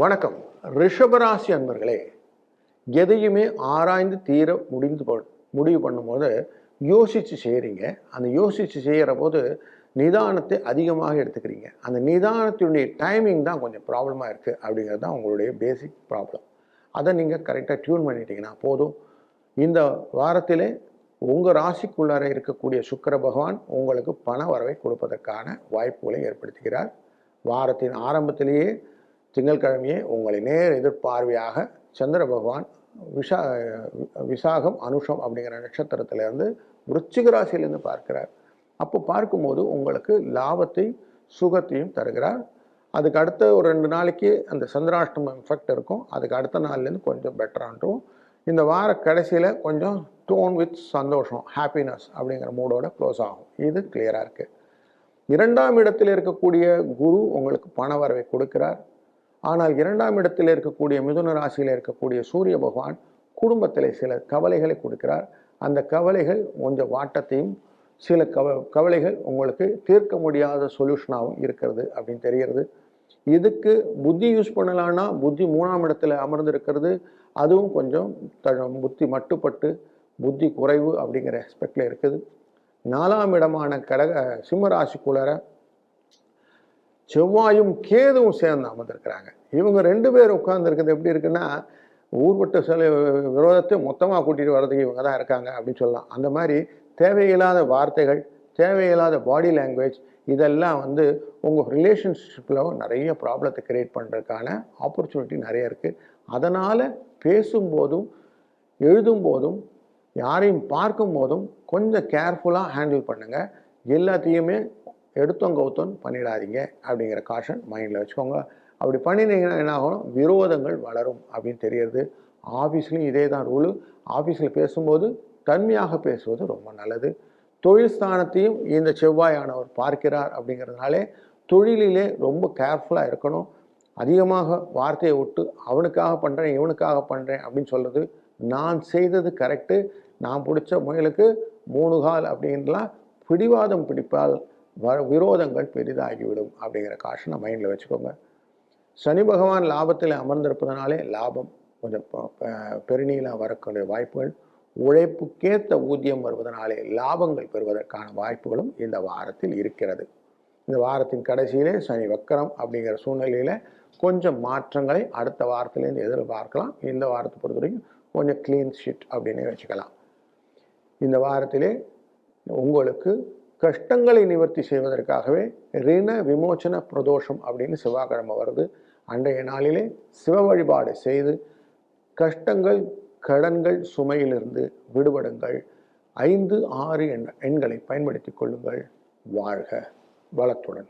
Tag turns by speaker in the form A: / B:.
A: வணக்கம். ரிஷபராசி அன்பர்களே எதையுமே ஆராய்ந்து தீர முடிந்து முடிவு பண்ணும்போது யோசித்து செய்கிறீங்க அந்த யோசித்து செய்கிற போது நிதானத்தை அதிகமாக எடுத்துக்கிறீங்க. அந்த நிதானத்தினுடைய டைமிங் தான் கொஞ்சம் ப்ராப்ளமாக இருக்குது அப்படிங்கிறது தான் உங்களுடைய பேசிக் ப்ராப்ளம் அதை நீங்கள் கரெக்டாக டியூன் பண்ணிட்டீங்கன்னா போதும். இந்த வாரத்திலே உங்கள் ராசிக்குள்ளார இருக்கக்கூடிய சுக்கிர பகவான் உங்களுக்கு பண வரவை கொடுப்பதற்கான வாய்ப்புகளை ஏற்படுத்துகிறார். வாரத்தின் ஆரம்பத்திலேயே திங்கட்கிழமையே உங்களை நேர் எதிர்பார்வையாக சந்திர பகவான் விஷா விசாகம் அனுஷம் அப்படிங்கிற நட்சத்திரத்திலேருந்து விருச்சிக ராசியிலேருந்து பார்க்கிறார். அப்போ பார்க்கும்போது உங்களுக்கு லாபத்தை சுகத்தையும் தருகிறார். அதுக்கு அடுத்த ஒரு ரெண்டு நாளைக்கு அந்த சந்திராஷ்டமம் எஃபெக்ட் இருக்கும். அதுக்கு அடுத்த நாள்லேருந்து கொஞ்சம் பெட்டரான்ட்டும் இந்த வார கடைசியில் கொஞ்சம் டோன் வித் சந்தோஷம் ஹாப்பினஸ் அப்படிங்கிற மூடோட க்ளோஸ் ஆகும். இது கிளியராக இருக்குது இரண்டாம் இடத்தில் இருக்கக்கூடிய குரு உங்களுக்கு பண வரவை கொடுக்கிறார். ஆனால் இரண்டாம் இடத்தில் இருக்கக்கூடிய மிதுன ராசியில் இருக்கக்கூடிய சூரிய பகவான் குடும்பத்தில் சில கவலைகளை கொடுக்கிறார். அந்த கவலைகள் கொஞ்சம் வாட்டத்தையும் சில கவ கவலைகள் உங்களுக்கு தீர்க்க முடியாத சொல்யூஷனாகவும் இருக்கிறது அப்படின்னு தெரிகிறது. இதுக்கு புத்தி யூஸ் பண்ணலான்னா புத்தி மூணாம் இடத்துல அமர்ந்திருக்கிறது. அதுவும் கொஞ்சம் த- புத்தி மட்டுப்பட்டு புத்தி குறைவு அப்படிங்கிற எஸ்பெக்டில் இருக்குது. நாலாம் இடமான கடக சிம்ம ராசிக்குள்ளார செவ்வாயும் கேதுவும் சேர்ந்து அமர்ந்திருக்கிறாங்க. இவங்க ரெண்டு பேர் உட்கார்ந்துருக்கிறது எப்படி இருக்குன்னா ஊர்வட்ட சில விரோதத்தை மொத்தமாக கூட்டிகிட்டு வர்றதுக்கு இவங்க தான் இருக்காங்க அப்படின்னு சொல்லலாம். அந்த மாதிரி தேவையில்லாத வார்த்தைகள் தேவையில்லாத பாடி லாங்குவேஜ் இதெல்லாம் வந்து உங்கள் ரிலேஷன்ஷிப்பில் நிறைய ப்ராப்ளத்தை க்ரியேட் பண்ணுறதுக்கான ஆப்பர்ச்சுனிட்டி நிறைய இருக்குது அதனால் பேசும்போதும் எழுதும்போதும் யாரையும் பார்க்கும் போதும் கொஞ்சம் கேர்ஃபுல்லாக ஹேண்டில் பண்ணுங்கள் எல்லாத்தையுமே எடுத்தோம் கௌத்தம் பண்ணிடாதீங்க அப்படிங்கிற காஷன் மைண்டில் வச்சுக்கோங்க. அப்படி பண்ணினீங்கன்னா என்ன ஆகும்? விரோதங்கள் வளரும் அப்படின்னு தெரியுது ஆஃபீஸ்லேயும் இதே தான் ரூலு ஆஃபீஸில் பேசும்போது தன்மையாக பேசுவது ரொம்ப நல்லது. தொழில் ஸ்தானத்தையும் இந்த செவ்வாயானவர் பார்க்கிறார் அப்படிங்கிறதுனாலே தொழிலிலே ரொம்ப கேர்ஃபுல்லாக இருக்கணும். அதிகமாக வார்த்தையை விட்டு அவனுக்காக பண்ணுறேன் இவனுக்காக பண்ணுறேன் அப்படின்னு சொல்கிறது நான் செய்தது கரெக்டு நான் பிடிச்ச முயலுக்கு மூணு கால் அப்படின்லாம் பிடிவாதம் பிடிப்பால் விரோதங்கள் பெரிதாகிவிடும் அப்படிங்கிற காஷனை மைண்டில் வச்சுக்கோங்க. சனி பகவான் லாபத்தில் அமர்ந்திருப்பதனாலே லாபம் கொஞ்சம் ப- ப- பெருநீளாக வரக்கூடிய வாய்ப்புகள் உழைப்புக்கேற்ற ஊதியம் வருவதனாலே லாபங்கள் பெறுவதற்கான வாய்ப்புகளும் இந்த வாரத்தில் இருக்கிறது. இந்த வாரத்தின் கடைசியிலே சனி வக்கரம் அப்படிங்கிற சூழ்நிலையில் கொஞ்சம் மாற்றங்களை அடுத்த வாரத்திலேருந்து எதிர்பார்க்கலாம். இந்த வாரத்தை பொறுத்த வரைக்கும் கொஞ்சம் க்ளீன் ஷீட் அப்படின்னு வச்சுக்கலாம். இந்த வாரத்திலே உங்களுக்கு கஷ்டங்களை நிவர்த்தி செய்வதற்காகவே ரிண விமோச்சன பிரதோஷம் அப்படின்னு செவ்வாய்க்கிழமை வருது. அன்றைய நாளிலே சிவ வழிபாடு செய்து கஷ்டங்கள் கடன்கள் சுமையிலிருந்து விடுபடுங்கள். ஐந்து ஆறு எண் எண்களை பயன்படுத்தி கொள்ளுங்கள். வாழ்க வளத்துடன்.